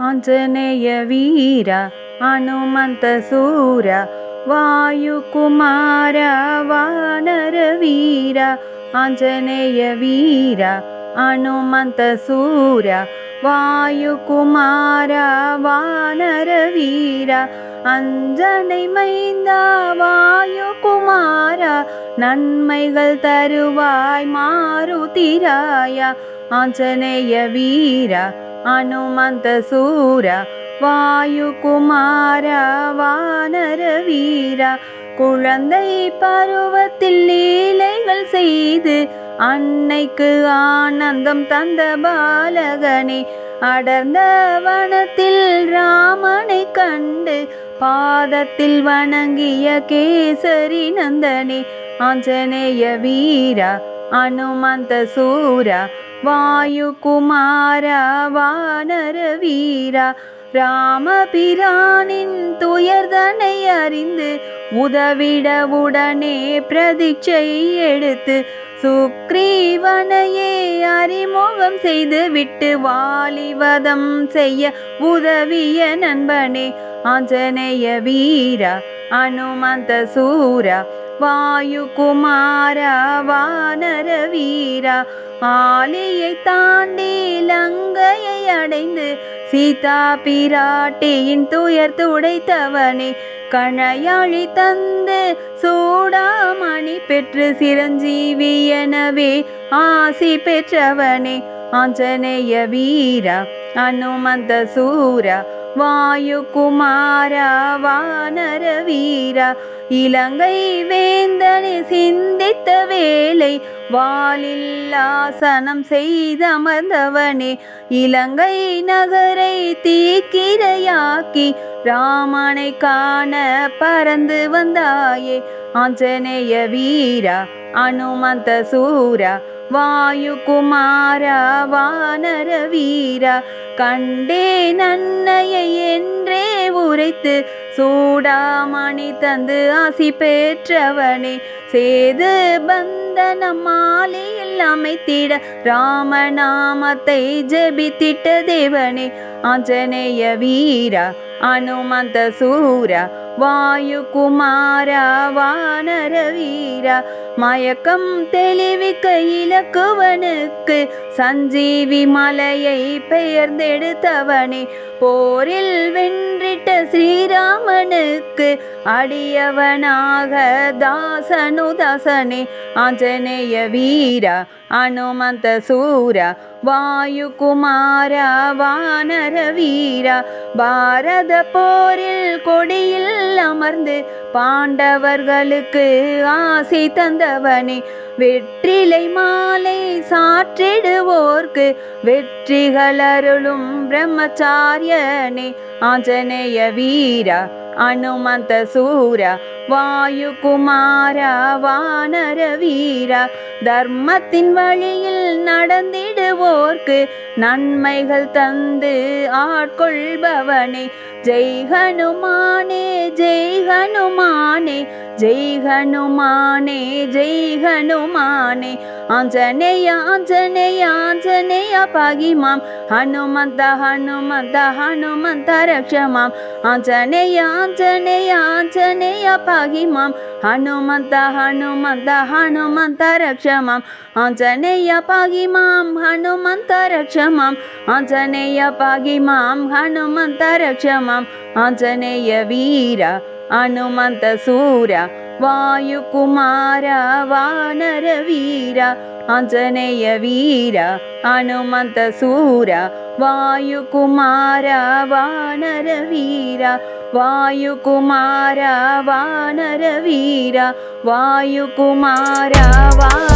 ಆಂಜನೇಯ ವೀರ ಹನುಮಂತ ಸೂರ ವಾಯುಕುಮಾರ ವಾನರ ವೀರ ಆಂಜನೇಯ ವೀರ ಹನುಮಂತ ಸೂರ வாயுகுமார வானர வீர அஞ்சனை மைந்தா வாயுகுமாரா நன்மைகள் தருவாய் மாருதிராயா ஆஞ்சநேய வீர அனுமந்த சூர வாயுகுமார வானர வீர குழந்தை பருவத்தில் லீலைகள் செய்து அன்னைக்கு ஆனந்தம் தந்த பாலகனே அடர்ந்த வனத்தில் ராமனை கண்டு பாதத்தில் வணங்கிய கேசரி நந்தனே ஆஞ்சநேய வீரா அனுமந்த சூரா வாயுகுமாரா வானர வீரா ராமபிரானின் துயர்தனை அறிந்து உதவிடவுடனே உடனே பிரதிச்சை எடுத்து சுக்ரீவனையே அறிமுகம் செய்து விட்டு வாலிவதம் செய்ய உதவிய நண்பனே ஆஞ்சநேய வீரா அனுமந்த சூரா வாயுகுமாரா வானர வீரா ஆலியை தாண்டி லங்கையை அடைந்து சீதா பிராட்டியின் துயர் துடைத்தவனே கணையாழி தந்து சூடாமணி பெற்று சிரஞ்சீவி எனவே ஆசி பெற்றவனே ஆஞ்சநேய வீரா அனுமந்த சூரா வாயுகுமாரா வானர வீரா இலங்கை வேந்தனை சிந்தித்த வேலை வாலில்லாசனம் செய்தமர்ந்தவனே இலங்கை நகரை தீக்கிரையாக்கி ராமனை காண பறந்து வந்தாயே ஆஞ்சநேய வீரா அனுமந்த சூரா வாயுகுமாரா வானர வீரா கண்டே நன்னையை என்றே உரைத்து சூடாமணி தந்து ஆசி பெற்றவனே சேது பந்தன மாலையில் அமைத்திட ராமநாமத்தை ஜெபித்திட்ட தேவனே ஆஞ்சநேய வீரா அனுமந்த சூரா வாயுகுமாரா வானர வீரா மயக்கம் தெளிவிக்க இலக்குவனுக்கு சஞ்சீவி மலையை பெயர்ந்தெடுத்தவனே போரில் வென்றிட்ட ஸ்ரீராமனுக்கு அடியவனாக தாசனு தாசனே ஆஞ்சநேய வீரா அனுமந்த சூரா வாயுகுமாரா வானர வீரா பாரத போரில் கொடியில் அமர்ந்து பாண்டவர்களுக்கு ஆசை தந்தவனே வெற்றிலை மாலை சாற்றிடுவோர்க்கு வெற்றிகளருளும் பிரம்மச்சாரியனே. ஆஞ்சநேய வீரா அனுமந்த சூரா வாயுகுமாரா வானர வீரா தர்மத்தின் வழியில் செய்வோர்க்கு நன்மைகள் தந்து ஆட்கொள்பவனே. ஜெய் ஹனுமானே ஜெய் ஹனுமானே ஜெய் ஹனுமானே ஜெய் ஹனுமானே. ஆஞ்சநேய ஆஞ்சநேய ஆஞ்சநேய பகிமாம் ஹனுமந்த ஹனுமந்த ஹனுமந்த ரக்ஷமாம் ஆஞ்சநேய ஆஞ்சநேய ஆஞ்சநேய பகிமாம் ஹனுமந்த ஹனுமந்த ஹனுமந்த ரக்ஷமாம் ஆஞ்சநேய பகிமாம் ஹனு హనుమంత రక్షమాం ఆంజనేయ పాగిమాం హనుమంత రక్షమాం ఆంజనేయ వీర హనుమంత సూర వాయుకుమార వానర వీర ఆంజనేయ వీర హనుమంత సూర వాయుకుమార వానర వీర వాయుకుమార వానర వీర వాయుకుమార వా